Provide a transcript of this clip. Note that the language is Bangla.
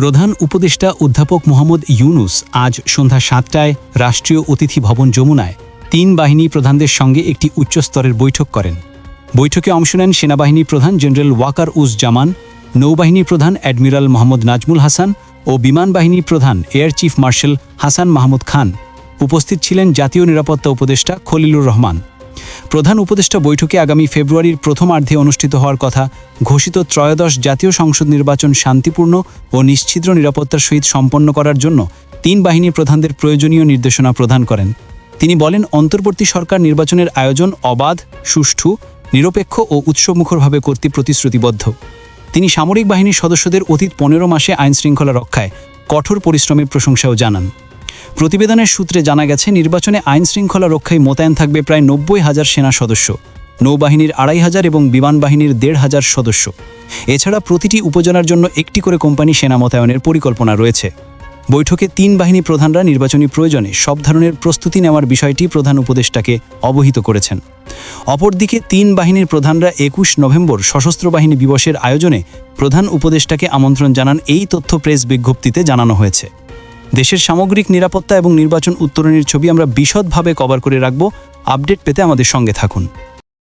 প্রধান উপদেষ্টা অধ্যাপক মোহাম্মদ ইউনুস আজ সন্ধ্যা সাতটায় রাষ্ট্রীয় অতিথি ভবন যমুনায় তিন বাহিনী প্রধানদের সঙ্গে একটি উচ্চস্তরের বৈঠক করেন। বৈঠকে অংশ নেন সেনাবাহিনী প্রধান জেনারেল ওয়াকার উজ জামান, নৌবাহিনী প্রধান অ্যাডমিরাল মোহাম্মদ নাজমুল হাসান ও বিমান বাহিনী প্রধান air chief marshal Hasan Mahmud Khan. উপস্থিত ছিলেন জাতীয় নিরাপত্তা উপদেষ্টা খলিলুর রহমান। প্রধান উপদেষ্টা বৈঠকে আগামী ফেব্রুয়ারির প্রথমার্ধে অনুষ্ঠিত হওয়ার কথা ঘোষিত ত্রয়োদশ জাতীয় সংসদ নির্বাচন শান্তিপূর্ণ ও নিশ্ছিদ্র নিরাপত্তার সহিত সম্পন্ন করার জন্য তিন বাহিনী প্রধানদের প্রয়োজনীয় নির্দেশনা প্রদান করেন। তিনি বলেন, অন্তর্বর্তী সরকার নির্বাচনের আয়োজন অবাধ, সুষ্ঠু, নিরপেক্ষ ও উৎসবমুখরভাবে করতে প্রতিশ্রুতিবদ্ধ তিনি সামরিক বাহিনীর সদস্যদের অতীত পনেরো মাসে আইনশৃঙ্খলা রক্ষায় কঠোর পরিশ্রমের প্রশংসাও জানান। প্রতিবেদনের সূত্রে জানা গেছে, নির্বাচনে আইন শৃঙ্খলা রক্ষায় মোতায়েন থাকবে প্রায় নব্বই হাজার সেনা সদস্য, নৌবাহিনীর আড়াই হাজার এবং বিমান বাহিনীর দেড় হাজার সদস্য। এছাড়া প্রতিটি উপজেলার জন্য একটি করে কোম্পানি সেনা মোতায়েনের পরিকল্পনা রয়েছে। বৈঠকে তিন বাহিনী প্রধানরা নির্বাচনী প্রয়োজনে সব ধরনের প্রস্তুতি নেওয়ার বিষয়টি প্রধান উপদেষ্টাকে অবহিত করেছেন। অপরদিকে তিন বাহিনীর প্রধানরা একুশ নভেম্বর সশস্ত্র বাহিনী দিবসের আয়োজনে প্রধান উপদেষ্টাকে আমন্ত্রণ জানান এই তথ্য প্রেস বিজ্ঞপ্তিতে জানানো হয়েছে। দেশের সামগ্রিক নিরাপত্তা এবং নির্বাচন উত্তরণের ছবি আমরা বিশদভাবে কভার করে রাখব। আপডেট পেতে আমাদের সঙ্গে থাকুন।